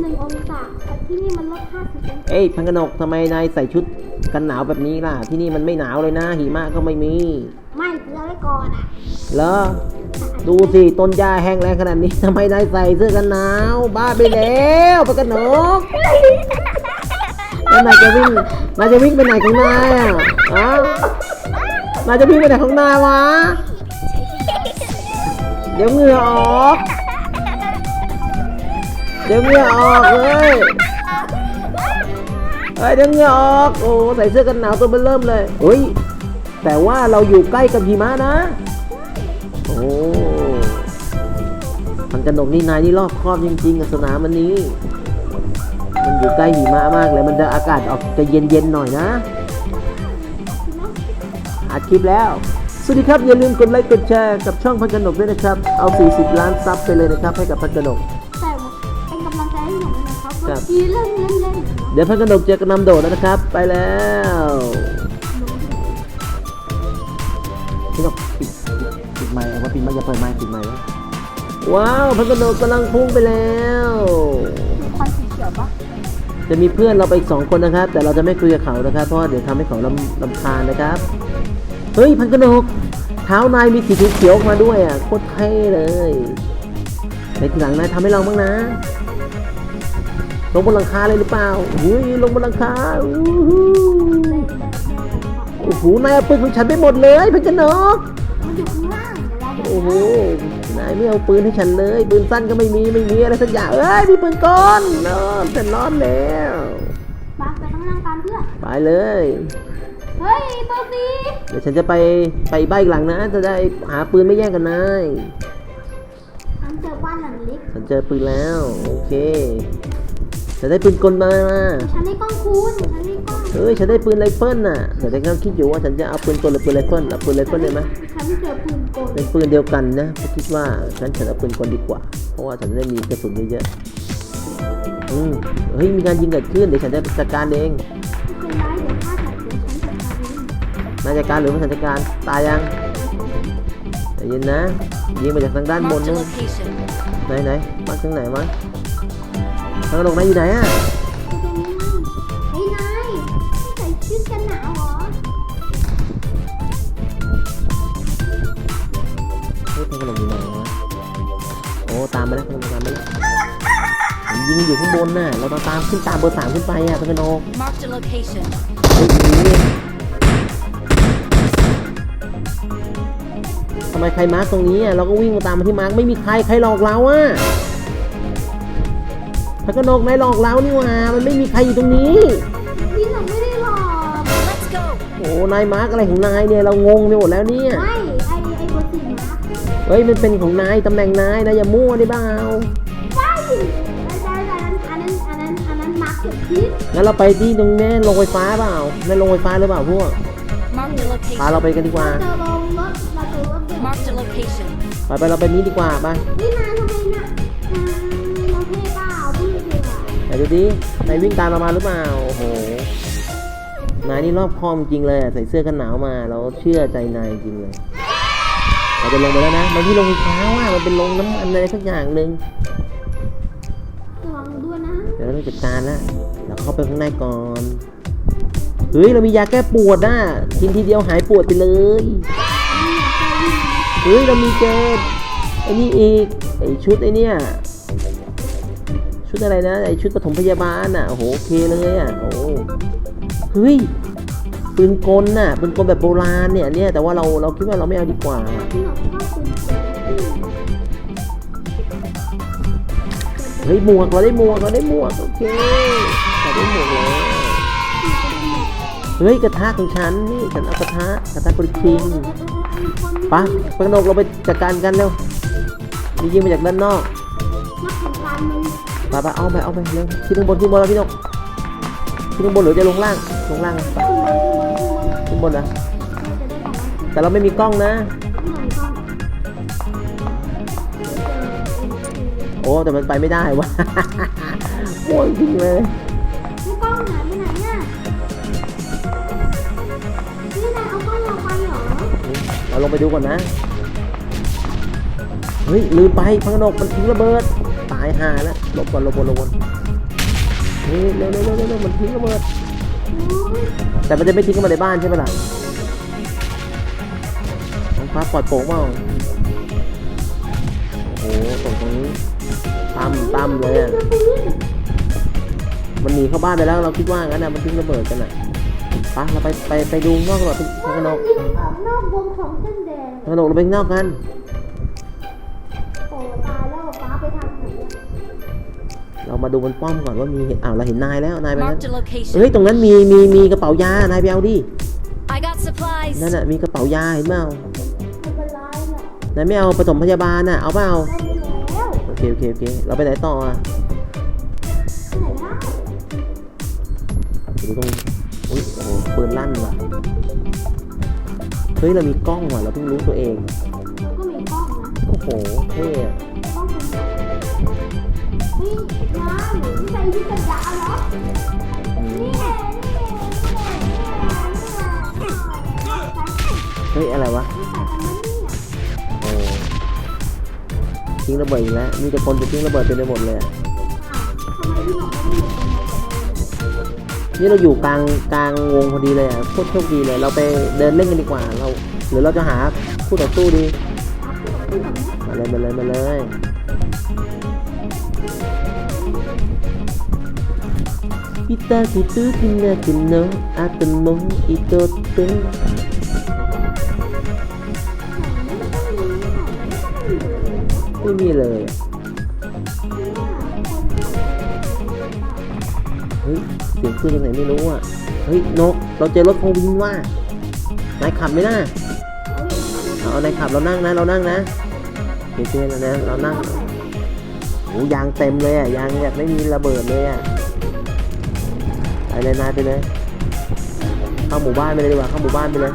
หนึ่งองศาแต่ที่นี่มันลดห้าสิบองศาเอ้ยพังกนกทำไมนายใส่ชุดกันหนาวแบบนี้ล่ะ ที่นี่มันไม่หนาวเลยนะ หิมะก็ไม่มี ไม่เกลือไว้ก่อนอะเหรอ ดูสิต้นหญ้าแห้งแล้งขนาดนี้ทำไมนายใส่เสื้อกันหนาว บ้าไปแล้วพังกนกแล้วนายจะวิ่งนายจะวิ่งไปไหนของนายอะอ้าวนายจะวิ่งไปไหนของนายวะ เดี๋ยวเหงื่อออกเดี๋ยวเหงื่อออกเลยเฮ้ยเดี๋ยวเหงื่อออกโอ้ใส่เสื้อกันหนาวตัวเบอเริ่มเลยเฮ้ยแต่ว่าเราอยู่ใกล้กับหิมะนะโอ้มันกระหนกนี่นายนี่รอบครอบจริงๆกับสนามมันนี้ มันอยู่ใกล้หิมะมากเลยมันจะอากาศออกจะเย็นๆหน่อยนะอัดคลิปแล้ว สวัสดีครับ อย่าลืมกดไลค์กดแชร์กับช่องพันกนกด้วยนะครับ เอา 40 ล้านซับไปเลยนะครับ ให้กับพันกนก นะครับครัว่าบทีเล่นเล่นเล่นเดี๋ยวพันกนกเจอกระนำโดดแล้วนะครับ ไปแล้วพี่นกปิดปิดไมค์เอาว่าปิดไมค์อย่าเปิดไมค์ปิดไมค์ไว้ว้าวพันกนกกำลังพุ่งไปแล้ว มีควันสีเขียวปะจะมีเพื่อนเราไปอีกสองคนนะครับ แต่เราจะไม่คุยกับเขานะครับ เพราะว่าเดี๋ยวทำให้เขาลำลำคาญนะครับ เฮ้ยพันกนกเท้านายมีสีเขียวๆออกมาด้วยอะโคตรเท่เลยในทีหลังนายทำให้เราบ้างนะ ลงบนหลังคาเลยหรือเปล่าอุ้ยลงบนหลังคาอู้หูโอ้โหนายเอาปืนของฉันไปหมดเลยพันกนกมันอยู่ข้างล่างเดี๋ยวเราโอ้โหนายไม่เอาปืนให้ฉันเลยปืนสั้นก็ไม่มีไม่มีอะไรสักอย่างเอ้ยมีปืนก้อนนอนแต่ร้อนแล้วบักไปข้างล่างตามเพื่อนไปเลยเฮ้ยเบอร์สีเดี๋ยวฉันจะไปไปบ้านอีกหลังนะ จะได้หาปืนไม่แย่งกันนายฉันเจอบ้านหลังเล็กฉันเจอปืนแล้ว โอเค จะได้ปืนกลมามาฉันได้กล้องคูณฉันได้กล้องเฮ้ยฉันได้ปืนไรเฟิลน่ะเดี๋ยวฉันกำลังคิดอยู่ว่าฉันจะเอาปืนกลหรือปืนไรเฟิลเอาปืนไรเฟิลเลยไหมฉันเจอปืนกลเป็นปืนเดียวกันนะเพราะคิดว่าฉันฉันเอาปืนกลดีกว่า เพราะว่าฉันจะได้มีกระสุนเยอะๆอืมเฮ้ยมีการยิงเกิดขึ้นเดี๋ยวฉันจะจัดการเองไม่เป็นไรเดี๋ยวถ้าจัดเดี๋ยวฉันจัดการเองนายจัดการหรือว่าฉันจัดการตายยังใจเย็นนะยิงมาจากทางด้านบน Marked a นู่น location. ไหนไหนมาทางไหนวะ ทางลงนายอยู่ไหนอะเฮ้ยนายใส่ชุดกันหนาวเหรอเฮ้ยทางลงอยู่ไหนวะโอ้ตามมาแล้วทางลงตามมาแล้วผมยิงอยู่ข้างบนน่ะเราต้องตามขึ้นตามเบอร์สามขึ้นไปอะทางโน Marked a location. เฮ้ยอย่างนี้ทำไมใครมาร์กตรงนี้อะเราก็วิ่งมาตามมาที่มาร์กไม่มีใครใครหลอกเราอะ พระกนกนายหลอกเรานี่หว่า มันไม่มีใครอยู่ตรงนี้พี่หนูไม่ได้หลอก Let's go. โอ้ นายมาร์กอะไรของนายเนี่ย เรางงไปหมดแล้วเนี่ย ไม่ไอไอเบอร์สี่นะเฮ้ย มันเป็นของนายตำแหน่งนายนะอย่ามั่วได้เปล่าไม่ได้ได้อันนั้นอันนั้นอันนั้นอันนั้นมาร์คเก็ตพิษงั้นเราไปที่ตรงนี้โรงไฟฟ้าเปล่านั่นโรงไฟฟ้าหรือเปล่าพวก Marked a พาเรา location. ไปกันดีกว่าเจอลงรถเราเจอรถเด็ก Marked a location. ไปไปเราไปนี้ดีกว่าไป นี่นายทำไมน่ะ ดูดินายวิ่งตามเรามาหรือเปล่าโอ้โหนายนี่รอบคอบจริงเลยอะใส่เสื้อกันหนาวมาเราเชื่อใจนายจริงเลยเราจะลงไปแล้วนะมันที่ลงไฟฟ้าว่ามันเป็นลงน้ำมันอะไรสักอย่างหนึ่งระวังด้วยนะเดี๋ยวเราต้องจัดการแล้วเราเข้าไปข้างในก่อนเฮ้ยเรามียาแก้ปวดนะกินทีเดียวหายปวดไปเลยเฮ้ยเรามีเจลไอ้นี่อีกไอ้ชุดไอ้เนี่ย ชุดอะไรนะไอชุดปฐมพยาบาลน่ะโอ้โหโอเคเลยอะโอ้เฮ้ยปืนกลน่ะปืนกลแบบโบราณเนี่ยเนี่ยแต่ว่าเราเราคิดว่าเราไม่เอาดีกว่า เฮ้ยหมวกเราได้หมวกเราได้หมวกโอเคเราได้หมวกแล้วเฮ้ยกระทะของฉันนี่ฉันเอากระทะกระทะกริคิงปะปกนกเราไปจัดการกันเร็วมียิงมาจากด้านนอก นักแข่งการมึงไปไปเอาไปเอาไปเร็วขึ้นข้างบนขึ้นบนแล้วพี่นกขึ้นข้างบนหรือจะลงล่างลงล่างไปขึ้นบนนะแต่เราไม่มีกล้องนะ โอ้แต่มันไปไม่ได้วะโอ้ยจริงเลยนี่กล้องหายไปไหนเนี่ยนี่นายเอากล้องเราไปเหรอเราลงไปดูก่อนนะเฮ้ยลืมไปพังนกมันทิ้งระเบิดตายห่าแล้วหลบก่อนหลบก่อนหลบก่อนเฮ้ยเร็วเร็วเร็วเร็วมันทิ้งระเบิดโอ้ยแต่มันจะไม่ทิ้งเข้ามาในบ้านใช่ไหมล่ะน้องฟ้าปลอดโปร่งเปล่าโอ้โหตรงตรงนี้ตั้มตั้มเลยอะเจอปืนมันหนีเข้าบ้านไปแล้วเราคิดว่างั้นนะมันทิ้งระเบิดกันอะไปะเราไปไปไปดูนอกก่อนทุกว่าคนมัอนกยิงออกนอกวงของเส้นแดงทุกคนออกเราไปข้างนอกกัน เรามาดูบนป้อมก่อนว่ามีเห็นอ้าวเราเห็นนายแล้วนายไปนั้น Marked a location. เฮ้ยตรงนั้นมีมีมีกระเป๋ายานายไปเอาดิ I got supplies. นั่นน่ะมีกระเป๋ายาเห็นเปล่าไม่เป็นไรหรอกนายไม่เอาปฐมพยาบาลน่ะเอาเปล่าได้แล้วโอเคโอเคโอเคเราไปไหนต่ออะที่ไหนได้ดูตรงอุ้ยโอ้โหปืนลั่นว่ะเฮ้ยเรามีกล้องว่ะเราเพิ่งรู้ตัวเองเราก็มีกล้องนะโอ้โหเท่อะกล้องคุณ นี่น้าหนูใส่ที่กระดาษเหรอนี่ไงนี่ไงนี่ไงนี่ไงนี่ไงเฮ้ยอะไรวะโอ้ทิ้งระเบิดอีกแล้วมีแต่คนจะทิ้งระเบิดเต็มไปหมดเลยอะอ้หมดเลยอะนี่เราอยู่กลางกลางวงพอดีเลยอะโคตรโชคดีเลย เราไปเดินเล่นกันดีกว่าเรา หรือเราจะหาคู่ต่อสู้ดีอ้าเนี่ยมาเลยมาเลยมาเลย พิตาคิตูกินนากินโนอาตโมอิโตเตไม่มีไม่มีเลยเฮ้ยเสียงปืนจากไหนไม่รู้อะ เฮ้ยนก เราเจอรถโควินว่ะนายขับไหมนะเอานายขับเรานั่งนะ เรานั่งนะเจ๊แล้วนะ เรานั่งโอ้ยางเต็มเลยอะ ยางแบบไม่มีระเบิดเลยอะ ไปเลยนายไปเลย เข้าหมู่บ้านไปเลยดีกว่า เข้าหมู่บ้านไปเลย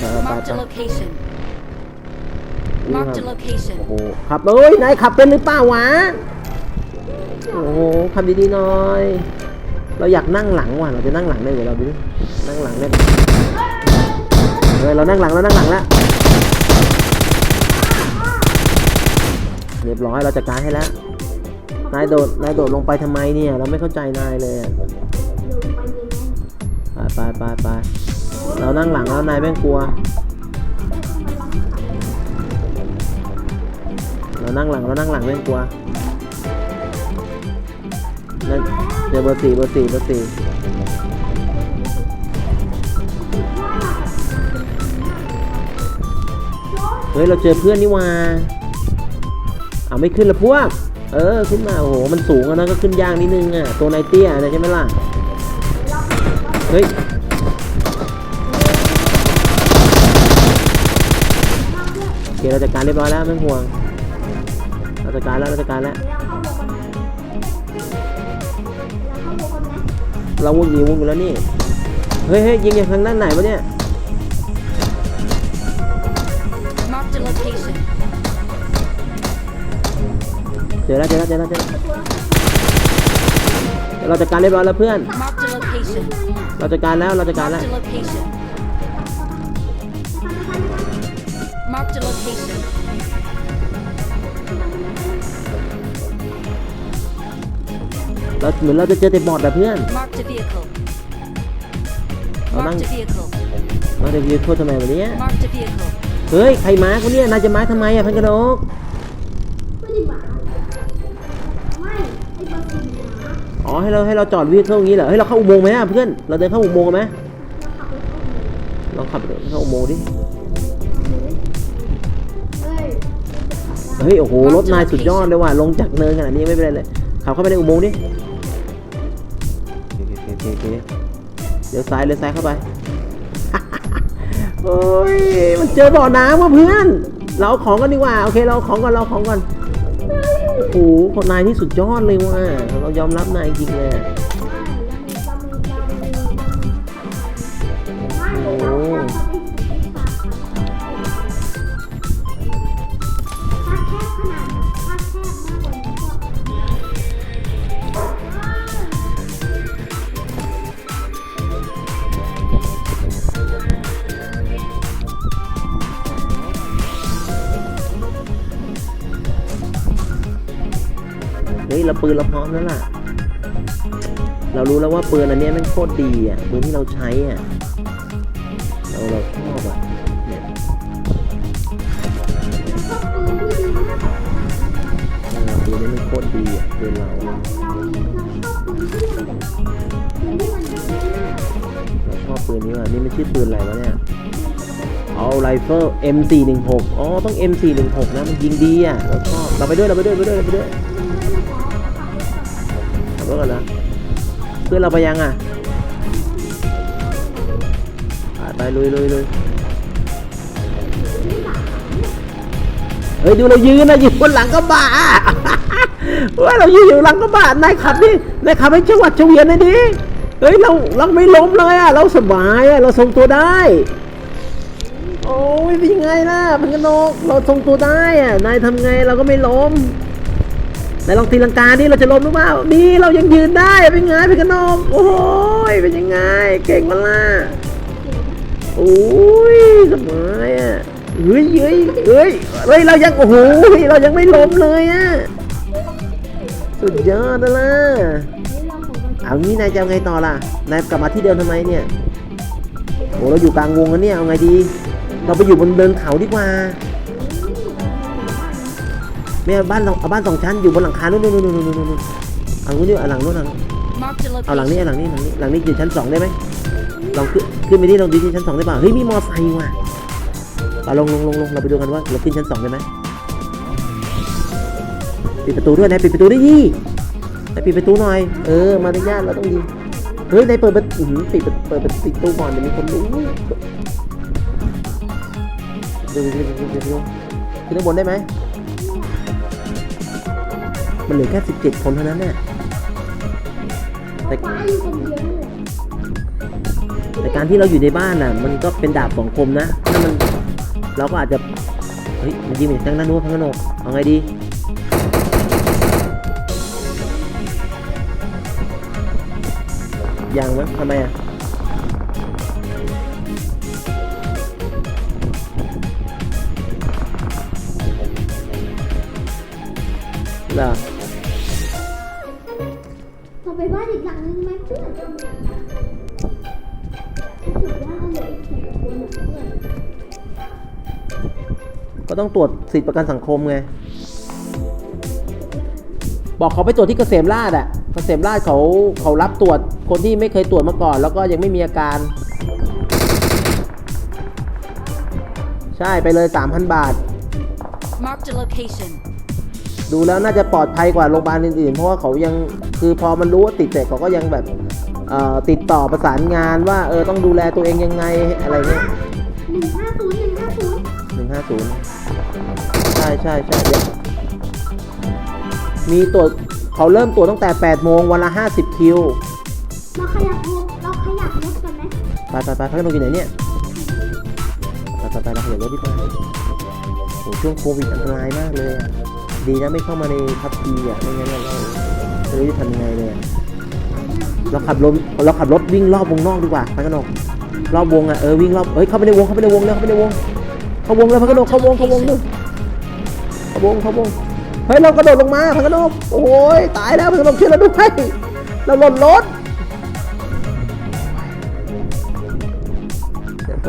เออไป Marked ไป a location. นี่ค Marked a รับ location. โอ้โหขับเลยนายขับเป็นหรือเปล่าวะ โอ้โหขับดีๆหน่อย เราอยากนั่งหลังว่ะ เราจะนั่งหลังได้เหรอเราดูดินั่งหลังได้ไหมเออเรานั่งหลังเรานั่งหลังแล้ว เรียบร้อยเราจัดการให้แล้ว นายโดดนายโดดลงไปทำไมเนี่ย เราไม่เข้าใจนายเลยอะไปไปไปไปเรานั่งหลังแล้วนายแม่งกลัว เรานั่งหลังเรานั่งหลังแม่งกลัวนั่นเจอเบอร์สี่เบอร์สี่เบอร์สี่เฮ้ยเราเจอเพื่อนนี่ว่าเอาไม่ขึ้นละพวก เออขึ้นมาโอ้โหมันสูงอะนะก็ขึ้นยากนิดนึงอะตัวนายเตี้ยนะใช่ไหมล่ะเฮ้ยโอเคเราจัดการเรียบร้อยแล้วไม่ห่วงเราจัดการแล้วเราจัดการแล้วเราวนอยู่วนอยู่แล้วนี่เฮ้ยเฮ้ยยิงอย่างทางด้านไหนวะเนี่ย เจอแล้วเจอแล้วเจอแล้วเจอแล้วเราจัดการเรียบร้อยแล้วเพื่อน Marked a location. เราจัดการแล้วเราจัดการแล้ว Marked a location. Marked a location. เราเหมือนเราจะเจอแต่บอดแบบเพื่อน Marked a vehicle. เรานั่ง Marked a vehicle. มาเดี๋ยวยืนโทษทำไมวันนี้ Marked a vehicle. เฮ้ยใครมาคนเนี้ยนายจะมาทำไมอะพันกระโดก ให้เราให้เราจอดวิ่งเข้าอย่างนี้เหรอเฮ้เราเข้าอุโมงค์ไหมอะเพื่อน เราเดินเข้าอุโมงค์กันไหมเราขับรถเข้าเมืองลองขับเดินเข้าอุโมงค์ดิ เฮ้ยเฮ้ยโอ้โหรถนายสุดยอดเลยว่ะลงจากเนินขนาดนี้ไม่เป็นไรเลยขับเข้าไปในอุโมงค์ดิเคโอเคโอเคโอเคเดี๋ยวซ้ายเลี้ยวซ้ายเข้าไป โอ้ยมันเจอบ่อน้ำว่ะเพื่อน เราเอาของกันดีกว่าโอเคเราเอาของก่อนเราเอาของก่อน โอ้โหคนนายที่สุดยอดเลยว่ะ เรายอมรับนายจริงเลย ปืนเราพร้อมแล้วล่ะ เรารู้แล้วว่าปืนอันนี้มันโคตรดีอะปืนที่เราใช้อะเราเราชอบอะเนี่ยปืนนี้มันโคตรดีอะปืนเราเราชอบปืนนี้ว่ะนี่มันชื่อปืนอะไรวะเนี่ยเอาไรเฟิล M416 อ๋อ ต้อง M416 นะ มันยิงดีอะ เราชอบ เราไปด้วย เราไปด้วย ไปด้วย ไปด้วย ก่อนนะเพื่อนเราไปยังอะไปลุยลุยลุยเฮ้ยดูเรายืนนะยู่บนหลังกระบะว่าเรายืนอยู่หลังกระบะนายขับนี่นายขับให้จังหวัดเฉวียนหน่อยดิเฮ้ยเราเราไม่ล้มเลยอะเราสบายอะเราทรงตัวได้โอ้ยเป็นยังไงล่ะพังกนกเราทรงตัวได้อะนายทำไงเราก็ไม่ล้ม นายลองตีลังกาดิเราจะล้มหรือเปล่าดีเรายังยืนได้เป็นไงพังกนกโอ้ยเป็นยังไง เก่งมาล่ะโอ้ยสบายอะเฮ้ยเฮ้ยเฮ้ยเฮ้ยเรายังโอ้โหเรายังไม่ล้มเลยอะสุดยอดล่ะเอางี้นายจะเอาไงต่อล่ะนายกลับมาที่เดิมทำไมเนี่ยโอ้เราอยู่กลางวงกันเนี่ยเอาไงดี เราไปอยู่บนเดินเขาดีกว่า ไม่เอาบ้านเราเอาบ้านสองชั้นอยู่บนหลังคานู่นนู่นนู่นนู่นนู่นนู่นเอางี้ดิเอาหลังนู่นหลัง Marked a เอาหลังนี้เอาหลังนี้หลังนี้หลังนี้อยู่ชั้นสองได้ไหมลองขึ้นขึ้นไปที่ลองดูที่ชั้นสองได้เปล่าเฮ้ยมีมอไซค์ว่ะเอาลงลงลงลงเราไปดูกันว่าเราขึ้นชั้นสองได้ไหมปิดประตูด้วยนายปิดประตูได้ยี่นายปิดประตูหน่อย เออ มารยาทเราต้องดีเฮ้ยนายเปิดประตูหือปิดเปิดเปิดปิดประตูก่อนเดี๋ยวมีคนรู้ดูดูดูดูดูขึ้นข้างบนได้ไหม มันเหลือแค่สิบเจ็ดคนเท่านั้นเนี่ยแต่แหละแต่การที่เราอยู่ในบ้านน่ะ มันก็เป็นดาบสองคมนะ ถ้ามันเราก็อาจจะ เฮ้ย มันยิงไปทางด้านนู้นทางด้านโน้นเอาไงดียังมั้งทำไมอะเหรอ บ้านอีกหลังนึงไหมเพื่อนรู้สึกว่าเราเหลืออีกสี่คนอะเพื่อนก็ต้องตรวจสิทธิประกันสังคมไง บอกเขาไปตรวจที่เกษมราชอะเกษมราชเขาเขารับตรวจคนที่ไม่เคยตรวจมาก่อน แล้วก็ยังไม่มีอาการ ใช่ไปเลย 3,000 บาท Marked a location. ดูแล้วน่าจะปลอดภัยกว่าโรงพยาบาลอื่นๆ เพราะว่าเขายัง คือพอมันรู้ว่าติดเสร็จเขาก็ยังแบบเอ่อติดต่อประสานงานว่าเออต้องดูแลตัวเองยังไงอะไรเงี้ยหนึ่งห้าศูนย์หนึ่งห้าศูนย์หนึ่งห้าศูนย์ใช่ใช่ใช่เดี๋ยวมีตรวจเขาเริ่มตรวจตั้งแต่8โมงวันละ50คิว เราขยับรถเราขยับรถกันไหมไปไปไปพักนงอยู่ไหนเนี่ยไปไปไปเราขยับรถดีกว่าโอ้ช่วงโควิดอันตรายมากเลยอะดีนะไม่เข้ามาในพับทีอะไม่งั้นเรา ไม่รู้จะทำยังไงเลยอะเราขับรถเราขับรถวิ่งรอบวงนอกดีกว่าพักนกรอบวงอะเออวิ่งรอบเอ้ยเข้าไปในวงเข้าไปในวงเร็วเข้าไปในวงเข้าวงเลยพักนกเข้าวงเข้าวงเลยเข้าวงเข้าวงเฮ้ยเรากระโดดลงมาพักนกโอ้ยตายแล้วพักนกช่วยเราด้วยเราหล่นรถ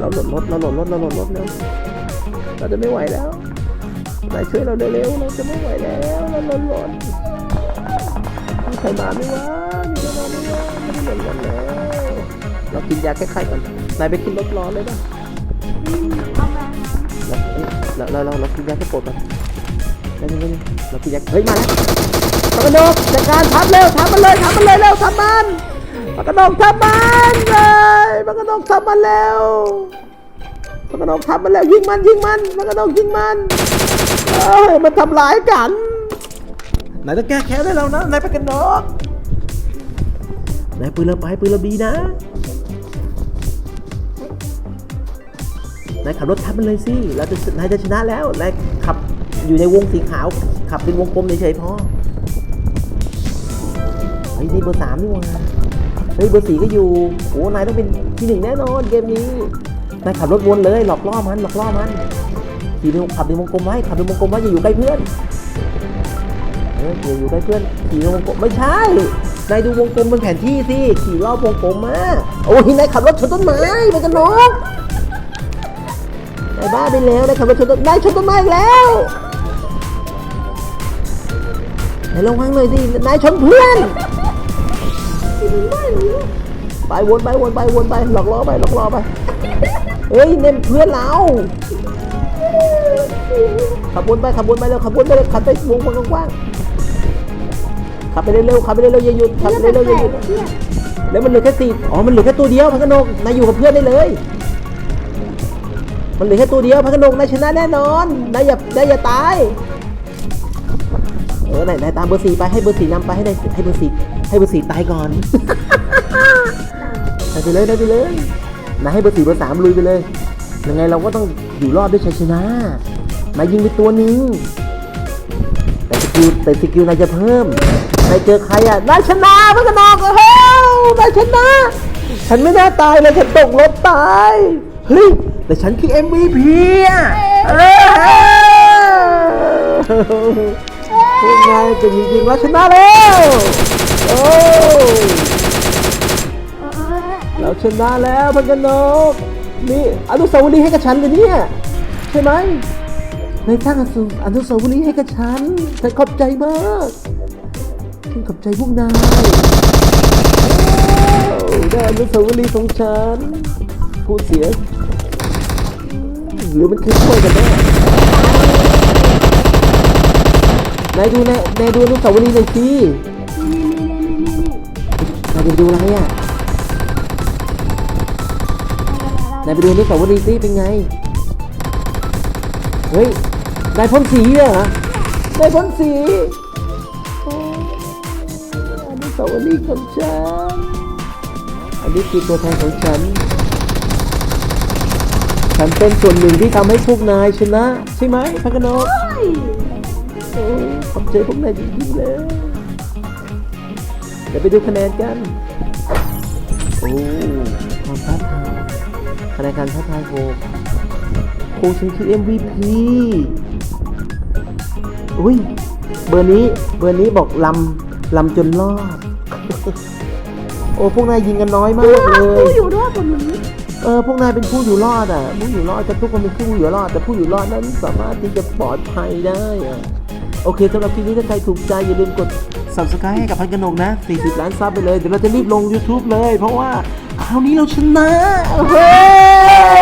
เราหล่นรถเราหล่นรถเราหล่นรถเร็วเราจะไม่ไหวแล้วนายช่วยเราเร็วๆเราจะไม่ไหวแล้วเราหล่นรถ ครมาไหมวะมีใครมาไหมวะไม่ได้หล่นรถแล้วเรากินยาแก้ไข้ก่อนนายไปขึ้นรถรอเลยป่ะอืมเอามาน้เราเราเราเรากินยาแก้ปวดก่อนแล้วนี่เรากินยาเฮ้ยมาแล้วปากกระดกจัดการทับเร็วทับมันเลยทับมันเลยเร็วทับมันปากกระดกทับมันเลยปากกระดกทับมันแล้วมันกระนกทำมันแล้วยิงมันยิงมันมันกระนกยิงมันเอ้ยมันทำร้ายกัน นายต้องแก้แค้นให้เรานะนายไปกันนกนายปืนเราไปปืนเราดีนะนายขับรถทับมันเลยสิเราจะนายจะชนะแล้วนายขับอยู่ในวงสีขาวขับเป็นวงกลมเฉยๆพอเฮ้ยนี่เบอร์สามนี่หว่าเฮ้ยเบอร์สี่ก็อยู่โอ้นายต้องเป็นที่หนึ่งแน่นอนเกมนี้นายขับรถวนเลยหลอกล่อมันหลอกล่อมันขี่ในขับในวงกลมไว้ขับในวงกลมไว้อย่าอยู่ใกล้เพื่อน ออออย่าอยู่ใกล้เพื่อนขี่วงกลมไม่ใช่ นายดูวงกลมบนแผนที่สิ ขี่รอบวงกลมมา โอ้ยนายขับรถชนต้นไม้ไปกันนกนายบ้าไปแล้วนายขับรถชนต้นนายชนต้นไม้แล้วนายลงพังเลยสิ นายชนเพื่อนไปวนไปวนไปวนไปหลอกล้อไปหลอกล้อไป เฮ้ยเน่นเพื่อนเราขับวนไปขับวนไปแล้วขับวนไปเลยขับไปวงกว้าง ขับไปเร็วๆขับไปเร็วๆอย่าหยุดขับไปเร็วๆอย่าหยุดแล้วมันเหลือแค่สี่อ๋อ มันเหลือแค่ตัวเดียวพักกนกนายอยู่กับเพื่อนได้เลย มันเหลือแค่ตัวเดียวพักกนกนายชนะแน่นอนนายอย่านายอย่าตาย เออนายนายตามเบอร์สี่ไปให้เบอร์สี่นำไปให้นายให้เบอร์สี่ให้เบอร์สี่ตายก่อนนายไปเลยนายไปเลยนายให้เบอร์สี่เบอร์สามลุยไปเลย ยังไงเราก็ต้องอยู่รอดด้วยชัยชนะนายยิงไปตัวหนึ่งแต่สกิลแต่สกิลนายจะเพิ่ม นายเจอใครอะนายชนะพักกนอกเฮ้ยนายชนะ ฉันไม่น่าตายเลยฉันตกรถตาย เฮ้ย แต่ฉันคือ MVP อะเออพวกนายเป็นจริงๆแล้วชนะแล้วโอ้เราชนะแล้วพักกนกนี่อนุสาวรีย์ให้กับฉันเลยเนี่ยใช่ไหมในสร้างอนุอนุสาวรีย์ให้กับฉันฉันขอบใจมาก ฉันขอบใจพวกนายได้อนุสาวรีย์ของฉันพูเสีย หรือมันคือถ้วยกันแน่นายดูนายนายดูอนุสาวรีย์หน่อยสินายจะไปดูอะไรอะนายไปดูอนุสาวรีย์สิเป็นไง เฮ้ยได้พ่นสีเหรอได้พ่นสีโอ้อันสีาวรีของฉัน อันนี้คือตัวแทนของฉัน ฉันเป็นส่วนหนึ่งที่ทำให้พวกนายชนะ ใช่ไหมพักกนกโอ้ขอบใจพวกนายจริงๆเลยเดี๋ยวไปดูคะแนนกัน โอ้ความท้าทายคะแนนการท้าทายโหกโอ้ฉันคือ MVP อุ้ย เบอร์นี้ เบอร์นี้บอกลำ ลำจนรอด โอ้พวกนายยิงกันน้อยมากเลยผู้อยู่ด้วยคนนี้เออพวกนายเป็นผู้อยู่รอดอะผู้อยู่รอดแต่ทุกคนเป็นผู้อยู่รอด แต่ผู้อยู่รอดนั้นสามารถที่จะปลอดภัยได้อะโอเคสำหรับคลิปนี้ถ้าใครถูกใจอย่าลืมกด subscribe ให้กับพันกนกนะ 40 ล้านซับไปเลย เดี๋ยวเราจะรีบลง YouTube เลย เพราะว่าคราวนี้เราชนะเฮ้ย